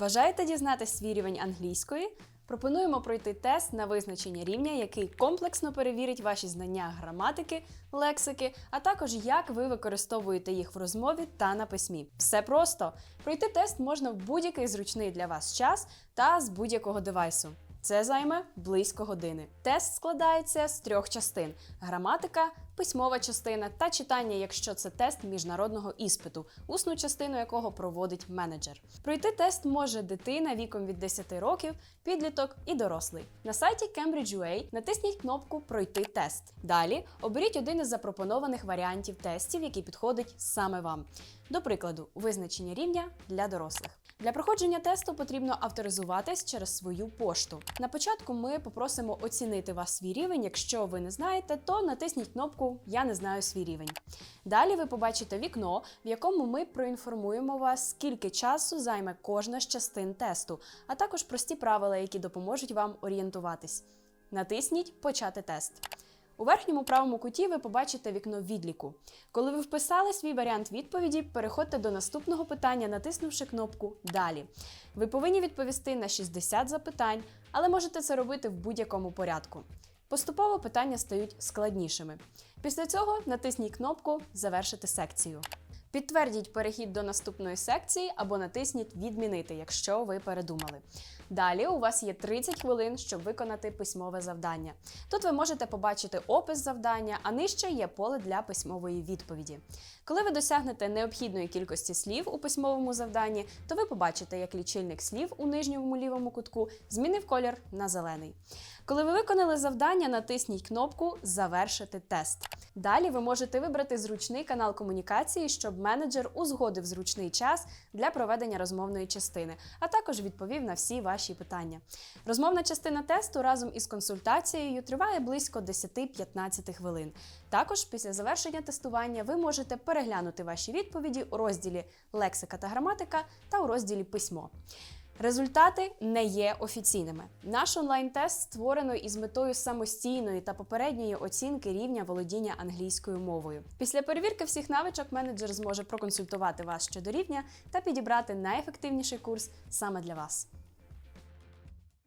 Бажаєте дізнатись свій рівень англійської? Пропонуємо пройти тест на визначення рівня, який комплексно перевірить ваші знання граматики, лексики, а також як ви використовуєте їх в розмові та на письмі. Все просто пройти тест можна в будь-який зручний для вас час та з будь-якого девайсу. Це займе близько години. Тест складається з трьох частин: граматика, письмова частина та читання, якщо це тест міжнародного іспиту, усну частину якого проводить менеджер. Пройти тест може дитина віком від 10 років, підліток і дорослий. На сайті Cambridge.ua натисніть кнопку Пройти тест. Далі оберіть один із запропонованих варіантів тестів, який підходить саме вам. До прикладу, визначення рівня для дорослих. Для проходження тесту потрібно авторизуватись через свою пошту. На початку ми попросимо оцінити ваш свій рівень. Якщо ви не знаєте, то натисніть кнопку Я не знаю свій рівень. Далі ви побачите вікно, в якому ми проінформуємо вас, скільки часу займе кожна з частин тесту, а також прості правила, які допоможуть вам орієнтуватись. Натисніть Почати тест. У верхньому правому куті ви побачите вікно відліку. Коли ви вписали свій варіант відповіді, переходьте до наступного питання, натиснувши кнопку Далі. Ви повинні відповісти на 60 запитань, але можете це робити в будь-якому порядку. Поступово питання стають складнішими. Після цього натисніть кнопку Завершити секцію. Підтвердіть перехід до наступної секції або натисніть Відмінити, якщо ви передумали. Далі у вас є 30 хвилин, щоб виконати письмове завдання. Тут ви можете побачити опис завдання, а нижче є поле для письмової відповіді. Коли ви досягнете необхідної кількості слів у письмовому завданні, то ви побачите, як лічильник слів у нижньому лівому кутку змінив колір на зелений. Коли ви виконали завдання, натисніть кнопку Завершити тест. Далі ви можете вибрати зручний канал комунікації, щоб менеджер узгодив зручний час для проведення розмовної частини, а також відповів на всі ваші питання. Розмовна частина тесту разом із консультацією триває близько 10-15 хвилин. Також після завершення тестування ви можете переглянути ваші відповіді у розділі Лексика та граматика та у розділі Письмо. Результати не є офіційними. Наш онлайн-тест створено із метою самостійної та попередньої оцінки рівня володіння англійською мовою. Після перевірки всіх навичок менеджер зможе проконсультувати вас щодо рівня та підібрати найефективніший курс саме для вас.